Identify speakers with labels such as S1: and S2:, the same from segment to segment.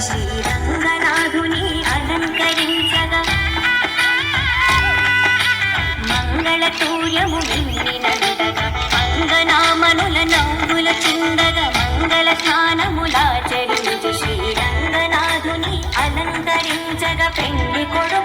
S1: శ్రీరంగనాథుని అలంకరించగా. మంగళ తూర్యము నిండినందగా మంగనామనుల నవ్వుల చిందగా. మంగళ స్నానములాచరించి శ్రీరంగనాథుని అలంకరించగా. పెళ్ళి కొడు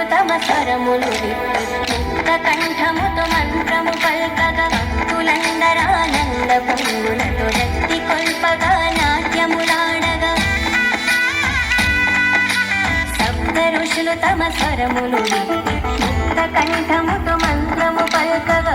S1: ఋషులు తమ స్వరములు ముక్త కంఠముతో మంత్రము పల్కగా భక్తులందరానంద పొంగులతో రక్తి కొల్పగా నాట్యములాడగా. సప్త ఋషులు తమ స్వరములు ముక్త కంఠముతో మంత్రము పల్కగా